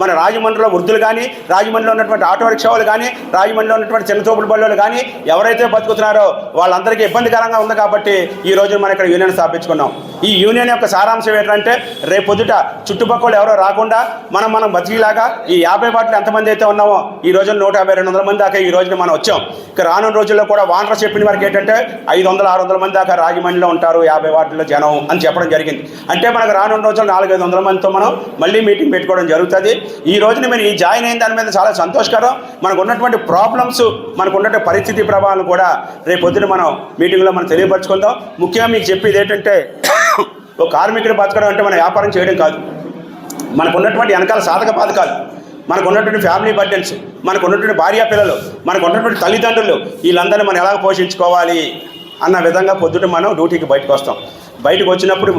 మన రాజమండ్రిలో వృద్ధులు కానీ రాజమండ్రిలో ఉన్నటువంటి ఆటో రిక్షాలు కానీ రాజమండ్రిలో ఉన్నటువంటి చిన్న తోపుడు బళ్ళు కానీ ఎవరైతే బతుకుతున్నారో వాళ్ళందరికీ ఇబ్బందికరంగా ఉంది కాబట్టి ఈ రోజు మనం ఇక్కడ యూనియన్ స్థాపించుకున్నాం. ఈ యూనియన్ యొక్క సారాంశం ఏంటంటే రేపు పొద్దుట చుట్టుపక్కల ఎవరో రాకుండా మనం మనం బతికిలాగా ఈ యాభై వాటిలో ఎంతమంది అయితే ఉన్నామో ఈ రోజు నూట యాభై రెండు వందల మంది దాకా ఈ రోజున మనం వచ్చాం. ఇక రానున్న రోజుల్లో కూడా వానర్ చెప్పిన వరకు ఏంటంటే ఐదు వందల ఆరు వందల మంది దాకా రాజమండ్రిలో ఉంటారు యాభై వాటిలో జనం అని చెప్పడం జరిగింది. అంటే మనకు రానున్న రోజుల్లో నాలుగైదు వందల మందితో మనం మళ్ళీ మీటింగ్ పెట్టుకోవడం జరుగుతుంది. ఈ రోజున మీరు ఈ జాయిన్ అయిన దాని మీద చాలా సంతోషకరం. మనకు ఉన్నటువంటి ప్రాబ్లమ్స్ మనకు ఉన్నటువంటి పరిస్థితి ప్రభావాలు కూడా రేపు పొద్దున మనం మీటింగ్లో మనం తెలియపరచుకుందాం. ముఖ్యంగా మీకు చెప్పేది ఏంటంటే ఒక కార్మికుడు బతకడం అంటే మన వ్యాపారం చేయడం కాదు. మనకు ఉన్నటువంటి వెనకాల సాధక బాధకాలు మనకు ఉన్నటువంటి ఫ్యామిలీ బర్డెన్స్ మనకు ఉన్నటువంటి భార్య పిల్లలు మనకు ఉన్నటువంటి తల్లిదండ్రులు వీళ్ళందరినీ మనం ఎలా పోషించుకోవాలి అన్న విధంగా పొద్దుట మనం డ్యూటీకి బయటకు వస్తాం. బయటకు వచ్చినప్పుడు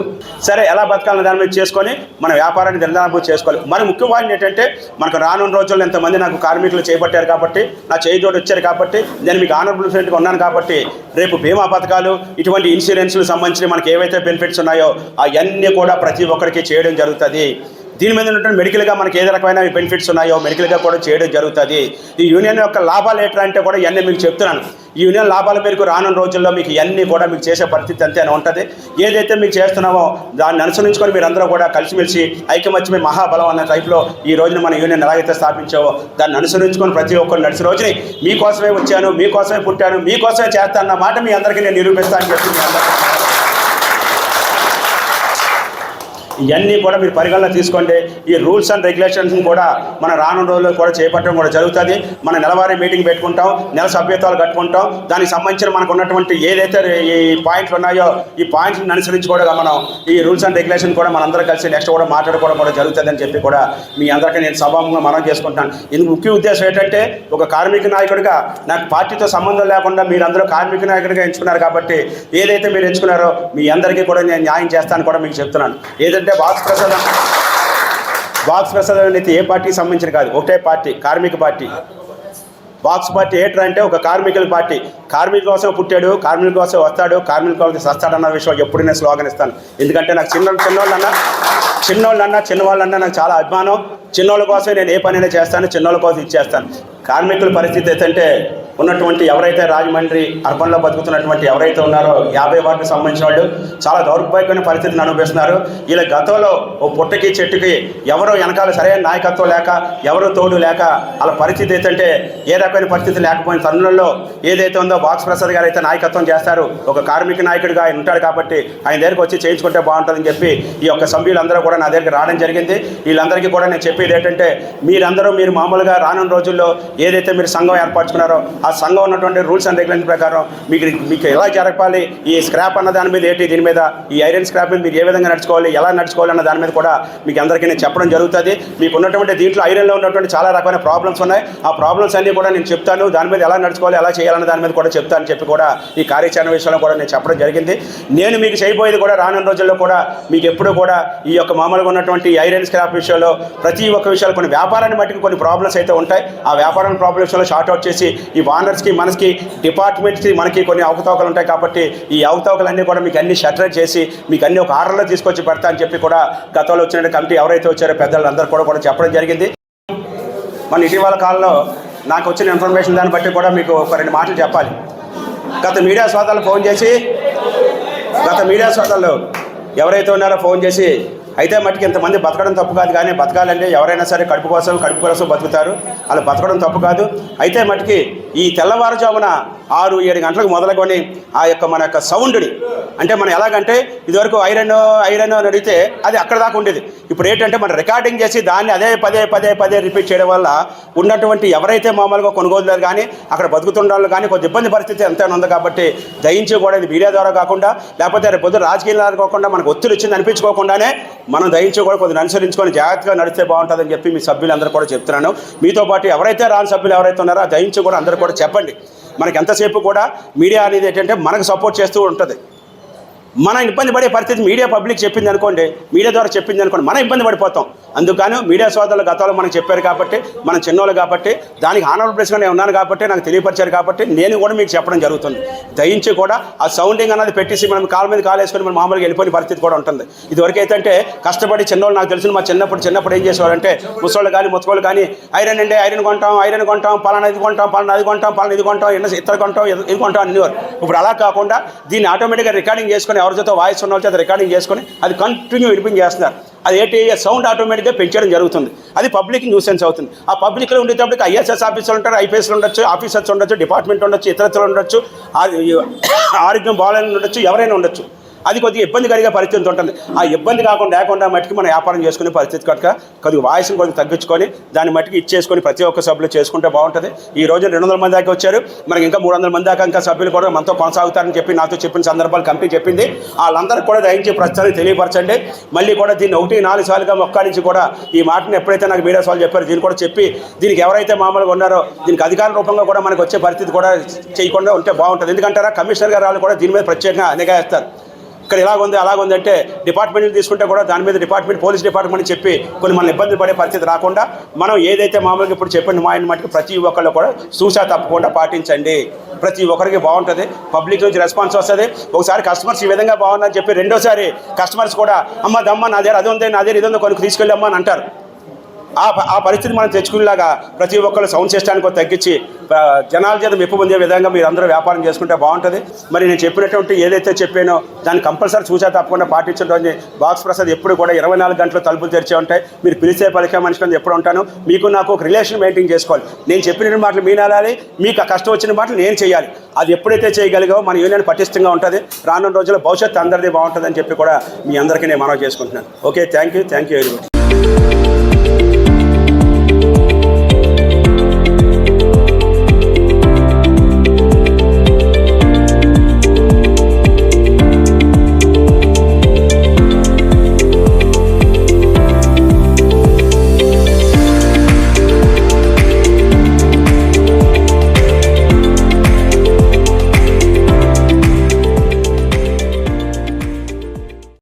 సరే ఎలా బతకాలని దాని మీద చేసుకొని మన వ్యాపారాన్ని నిర్ధారణ చేసుకోవాలి. మరి ముఖ్యమైన ఏంటంటే మనకు రానున్న రోజుల్లో ఎంతమంది నాకు కార్మికులు చేపట్టారు కాబట్టి నా చేయి వచ్చారు కాబట్టి నేను మీకు ఆనరబుల్ ఫ్రెండ్గా ఉన్నాను కాబట్టి రేపు బీమా పథకాలు ఇటువంటి ఇన్సూరెన్స్లు సంబంధించి మనకి ఏవైతే బెనిఫిట్స్ ఉన్నాయో అవన్నీ కూడా ప్రతి ఒక్కరికి చేయడం జరుగుతుంది. దీని మీద ఉన్నటువంటి మెడికల్గా మనకి ఏ రకమైన బెనిఫిట్స్ ఉన్నాయో మెడికల్గా కూడా చేయడం జరుగుతుంది. ఈ యూనియన్ యొక్క లాభాలు ఏంటంటే అంటే కూడా ఇవన్నీ మీకు చెప్తున్నాను. ఈ యూనియన్ లాభాల మేరకు రానున్న రోజుల్లో మీకు ఇవన్నీ కూడా మీకు చేసే పరిస్థితి అంతేనే ఉంటుంది. ఏదైతే మీకు చేస్తున్నామో దాన్ని అనుసరించుకొని మీరు అందరూ కూడా కలిసిమెలిసి ఐకమత్యమే మహాబలం అన్న టైప్లో ఈ రోజున మన యూనియన్ ఎలాగైతే స్థాపించావో దాన్ని అనుసరించుకొని ప్రతి ఒక్కరు నడిచిన రోజుని మీకోసమే వచ్చాను మీకోసమే పుట్టాను మీకోసమే చేస్తాను అన్న మాట మీ అందరికీ నేను నిరూపిస్తాను చెప్పి మీ అందరికీ ఇవన్నీ కూడా మీరు పరిగణన తీసుకోండి. ఈ రూల్స్ అండ్ రెగ్యులేషన్స్ కూడా మన రానున్న రోజుల్లో కూడా చేపట్టడం కూడా జరుగుతుంది. మన నెలవారీ మీటింగ్ పెట్టుకుంటాం నెల సభ్యత్వాలు కట్టుకుంటాం. దానికి సంబంధించిన మనకు ఉన్నటువంటి ఏదైతే ఈ పాయింట్లు ఉన్నాయో ఈ పాయింట్లను అనుసరించి కూడా మనం ఈ రూల్స్ అండ్ రెగ్యులేషన్ కూడా మనందరం కలిసి నెక్స్ట్ కూడా మాట్లాడుకోవడం కూడా జరుగుతుందని చెప్పి కూడా మీ అందరికీ నేను సభాముగా మనం చేసుకుంటాను ఇందుకు ముఖ్య ఉద్దేశం ఏంటంటే ఒక కార్మిక నాయకుడిగా నాకు పార్టీతో సంబంధం లేకుండా మీరందరూ కార్మిక నాయకుడిగా ఎంచుకున్నారు కాబట్టి ఏదైతే మీరు ఎంచుకున్నారో మీ అందరికీ కూడా నేను న్యాయం చేస్తాను కూడా మీకు చెప్తున్నాను. ఏదంటే బాక్స్ ప్రసాదం. బాక్స్ ప్రసాదం అనేది ఏ పార్టీకి సంబంధించిన కాదు ఒకటే పార్టీ కార్మిక పార్టీ. బాక్స్ పార్టీ ఏట్రా అంటే ఒక కార్మికుల పార్టీ. కార్మికుల కోసం పుట్టాడు కార్మికుల కోసం వస్తాడు కార్మికుల కోసం వస్తాడన్న విషయం ఎప్పుడు నేను స్లోగన్ ఇస్తాను. ఎందుకంటే నాకు చిన్న చిన్నోళ్ళన్నా చిన్నోళ్ళన్నా చిన్నవాళ్ళన్నా నాకు చాలా అభిమానం. చిన్నోళ్ళ కోసం నేను ఏ పనైనా చేస్తాను చిన్నోళ్ళ కోసం ఇచ్చేస్తాను కార్మికుల పరిస్థితి ఏంటంటే ఉన్నటువంటి ఎవరైతే రాజమండ్రి అర్బన్లో బతుకుతున్నటువంటి ఎవరైతే ఉన్నారో యాభై వార్డుకు సంబంధించిన వాళ్ళు చాలా దౌర్భాగ్యమైన పరిస్థితిని అనుభవిస్తున్నారు. వీళ్ళ గతంలో ఓ పుట్టకి చెట్టుకి ఎవరో వెనకాల సరైన నాయకత్వం లేక ఎవరు తోడు లేక వాళ్ళ పరిస్థితి ఏంటంటే ఏ రకమైన పరిస్థితి లేకపోయిన తరుణంలో ఏదైతే ఉందో బాక్స్ ప్రసాద్ గారు అయితే నాయకత్వం చేస్తారు. ఒక కార్మిక నాయకుడిగా ఆయన ఉంటాడు కాబట్టి ఆయన దగ్గరికి వచ్చి చేయించుకుంటే బాగుంటుందని చెప్పి ఈ యొక్క సభ్యులందరూ కూడా నా దగ్గరికి రావడం జరిగింది. వీళ్ళందరికీ కూడా నేను చెప్పేది ఏంటంటే మీరందరూ మీరు మామూలుగా రానున్న రోజుల్లో ఏదైతే మీరు సంఘం ఏర్పరచుకున్నారో ఆ సంఘం ఉన్నటువంటి రూల్స్ అండ్ రెగ్యులేషన్ ప్రకారం మీకు మీకు ఎలా జరపాలి? ఈ స్క్రాప్ అన్న దాని మీద ఏంటి దీని మీద? ఈ ఐరన్ స్క్రాప్ మీద మీరు ఏ విధంగా నడుచుకోవాలి? ఎలా నడుచుకోవాలి అన్న దాని మీద కూడా మీకు అందరికీ నేను చెప్పడం జరుగుతుంది. మీకు ఉన్నటువంటి దీంట్లో ఐరన్లో ఉన్నటువంటి చాలా రకమైన ప్రాబ్లమ్స్ ఉన్నాయి. ఆ ప్రాబ్లమ్స్ అన్నీ కూడా నేను చెప్తాను. దాని మీద ఎలా నడుచుకోవాలి ఎలా చేయాలన్న దాని మీద కూడా చెప్తాను చెప్పి కూడా ఈ కార్యాచరణ విషయంలో కూడా నేను చెప్పడం జరిగింది. నేను మీకు చేయబోయేది కూడా రానున్న రోజుల్లో కూడా మీకు ఎప్పుడు కూడా ఈ యొక్క మామూలుగా ఉన్నటువంటి ఐరన్ స్క్రాప్ విషయంలో ప్రతి ఒక్క విషయాలు కొన్ని వ్యాపారాన్ని బట్టి కొన్ని ప్రాబ్లమ్స్ అయితే ఉంటాయి. ఆ వ్యాపారం ప్రాబ్లమ్స్ విషయంలో షార్ట్ అవుట్ చేసి ఈ వానర్స్కి మనకి డిపార్ట్మెంట్స్కి మనకి కొన్ని అవకతవకలు ఉంటాయి కాబట్టి ఈ అవకతవకలన్నీ కూడా మీకు అన్ని షటర్ చేసి మీకు అన్ని ఒక ఆర్డర్లో తీసుకొచ్చి పెడతా అని చెప్పి కూడా గతంలో వచ్చిన కమిటీ ఎవరైతే వచ్చారో పెద్దలందరూ కూడా కూడా చెప్పడం జరిగింది. మన ఇటీవల కాలంలో నాకు వచ్చిన ఇన్ఫర్మేషన్ దాన్ని బట్టి కూడా మీకు ఒక రెండు మాటలు చెప్పాలి. గత మీడియా సోదాలు ఫోన్ చేసి గత మీడియా సోదాలు ఎవరైతే ఉన్నారో ఫోన్ చేసి అయితే మట్టుకు ఇంతమంది బతకడం తప్పు కాదు కానీ బతకాలంటే ఎవరైనా సరే కడుపు కోసం కడుపు కోసం బతుకుతారు. అలా బతకడం తప్పు కాదు. అయితే మట్టుకి ఈ తెల్లవారుజామున ఆరు ఏడు గంటలకు మొదలుకొని ఆ యొక్క మన యొక్క సౌండ్ని అంటే మనం ఎలాగంటే ఇదివరకు ఐరన్ ఐరన్ అని అడిగితే అది అక్కడ దాకా ఉండేది. ఇప్పుడు ఏంటంటే మనం రికార్డింగ్ చేసి దాన్ని అదే పదే పదే పదే రిపీట్ చేయడం వల్ల ఉన్నటువంటి ఎవరైతే మామూలుగా కొనుగోలుదారు కానీ అక్కడ బతుకుతుండాలి కానీ కొంచెం ఇబ్బంది పరిస్థితి ఎంతైనా ఉంది కాబట్టి దయించి కూడా ఇది మీడియా ద్వారా కాకుండా లేకపోతే రేపు పొద్దున కాకుండా మనకు ఒత్తిడి వచ్చింది అనిపించుకోకుండానే మనం దయించి కూడా కొంచెం అనుసరించుకొని జాగ్రత్తగా నడిస్తే బాగుంటుందని చెప్పి మీ సభ్యులందరూ కూడా చెప్తున్నాను. మీతో పాటు ఎవరైతే రాని సభ్యులు ఎవరైతే ఉన్నారో ఆ దయించి కూడా అందరూ కూడా చెప్పండి. మనకి ఎంతసేపు కూడా మీడియా అనేది ఏంటంటే మనకు సపోర్ట్ చేస్తూ ఉంటుంది. మన ఇబ్బంది పడే పరిస్థితి మీడియా పబ్లిక్ చెప్పింది అనుకోండి మీడియా ద్వారా చెప్పింది అనుకోండి మనం ఇబ్బంది పడిపోతాం. అందుకని మీడియా సోదరులు గతంలో మనకు చెప్పారు కాబట్టి మనం చిన్నోళ్ళు కాబట్టి దానికి ఆనరబుల్ ప్రెస్గా నేను ఉన్నాను కాబట్టి నాకు తెలియపరిచారు కాబట్టి నేను కూడా మీకు చెప్పడం జరుగుతుంది. దయించి కూడా ఆ సౌండింగ్ అన్నది పెట్టేసి మనం కాలు మీద కాలు వేసుకొని మనం మామూలుగా వెళ్ళిపోయిన పరిస్థితి కూడా ఉంటుంది. ఇదివరకు అయితే కష్టపడి చిన్నోళ్ళు నాకు తెలిసిన మా చిన్నప్పుడు చిన్నప్పుడు ఏం చేసేవారంటే ముసోళ్ళు కానీ ముతకోళ్ళు కానీ ఐరన్ అండి ఐరన్ కొంటాం ఐరన్ కొంటాం పలానా ఇది కొంటాం పలానా అది కొంటాం పలానా ఇది కొంటాం ఇతర కొంటాం ఇది కొంటాం అనేవారు. ఇప్పుడు అలా కాకుండా దీన్ని ఆటోమేటిక్గా రికార్డింగ్ చేసుకొని ఎవరితో వాయిస్ ఉన్న వాళ్ళతో రికార్డింగ్ చేసుకొని అది కంటిన్యూ విడిపింగ్ చేస్తున్నారు. అది ఏంటి సౌండ్ ఆటోమేటిక్గా పెంచడం జరుగుతుంది. అది పబ్లిక్ న్యూసెన్స్ అవుతుంది. ఆ పబ్లిక్లో ఉండేటప్పటికి ఐఎస్ఎస్ ఆఫీసర్లు ఉంటారు ఐపీఎస్లు ఉండొచ్చు ఆఫీసర్స్ ఉండొచ్చు డిపార్ట్మెంట్ ఉండొచ్చు ఇతరత్రులు ఉండొచ్చు ఆరోగ్యం బాగాలని ఉండొచ్చు ఎవరైనా ఉండొచ్చు. అది కొద్దిగా ఇబ్బంది పరిస్థితి ఉంటుంది. ఆ ఇబ్బంది కాకుండా లేకుండా మట్టికి మనం వ్యాపారం చేసుకునే పరిస్థితి కనుక కొద్దిగా వాయిస్ని కొద్దిగా తగ్గించుకొని దాన్ని మట్టికి ఇచ్చేసుకొని ప్రతి ఒక్క సభ్యులు చేసుకుంటే బాగుంటుంది. ఈ రోజు రెండు వందల మంది దాకా వచ్చారు. మనకి ఇంకా మూడు వందల మంది దాకా ఇంకా సభ్యులు కూడా మనతో కొనసాగుతారని చెప్పి నాతో చెప్పిన సందర్భాలు కంపెనీ చెప్పింది. వాళ్ళందరికీ కూడా దయించి ప్రస్తుతానికి తెలియపరచండి. మళ్ళీ కూడా దీన్ని ఒకటి నాలుగు సార్లుగా మొక్క నుంచి కూడా ఈ మాటను ఎప్పుడైతే నాకు మీడియా వాళ్ళు చెప్పారు దీన్ని కూడా చెప్పి దీనికి ఎవరైతే మామూలుగా ఉన్నారో దీనికి అధికార రూపంగా కూడా మనకు వచ్చే పరిస్థితి కూడా చేయకుండా ఉంటే బాగుంటుంది. ఎందుకంటారా? కమిషనర్ గారు వాళ్ళు కూడా దీని మీద ప్రత్యేకంగా నిఘా వేస్తారు ఇక్కడ ఇలాగుంది అలాగుంది అంటే డిపార్ట్మెంట్ తీసుకుంటే కూడా దాని మీద డిపార్ట్మెంట్ పోలీస్ డిపార్ట్మెంట్ చెప్పి కొన్ని మన ఇబ్బంది పడే పరిస్థితి రాకుండా మనం ఏదైతే మామూలుగా ఇప్పుడు చెప్పిన మా ఆయన మటుకు ప్రతి ఒక్కళ్ళు కూడా చూసా తప్పకుండా పాటించండి. ప్రతి ఒక్కరికి బాగుంటుంది. పబ్లిక్ నుంచి రెస్పాన్స్ వస్తుంది. ఒకసారి కస్టమర్స్ ఈ విధంగా బాగుందని చెప్పి రెండోసారి కస్టమర్స్ కూడా అమ్మ దమ్మ నా దగ్గర అది ఉంది నా దగ్గర ఇది ఉంది కొనుక్కు తీసుకెళ్ళమ్మా అని అంటారు. ఆ ప- ఆ పరిస్థితి మనం తెచ్చుకునేలాగా ప్రతి ఒక్కరు సౌండ్ సిస్టానికి తగ్గించి జనాల చేత మెప్పు పొందే విధంగా మీరు అందరూ వ్యాపారం చేసుకుంటే బాగుంటుంది. మరి నేను చెప్పినటువంటి ఏదైతే చెప్పానో దాన్ని కంపల్సరీ చూసా తప్పకుండా పాటించడం. బాక్స్ ప్రసాద్ ఎప్పుడు కూడా ఇరవై నాలుగు గంటలు తలుపులు తెరిచే ఉంటాయి. మీరు పిలిచే పలికే మనిషి ఎప్పుడు ఉంటాను. మీకు నాకు ఒక రిలేషన్ మెయింటైన్ చేసుకోవాలి. నేను చెప్పిన మాటలు మీ నాలాలి మీకు ఆ కష్టం వచ్చిన మాటలు నేను చేయాలి. అది ఎప్పుడైతే చేయగలిగో మన యూనియన్ పటిష్టంగా ఉంటుంది. రానున్న రోజుల్లో భవిష్యత్తు అందరిది బాగుంటుందని చెప్పి కూడా మీ అందరికీ నేను మనవి చేసుకుంటున్నాను. Okay thank you thank you very much.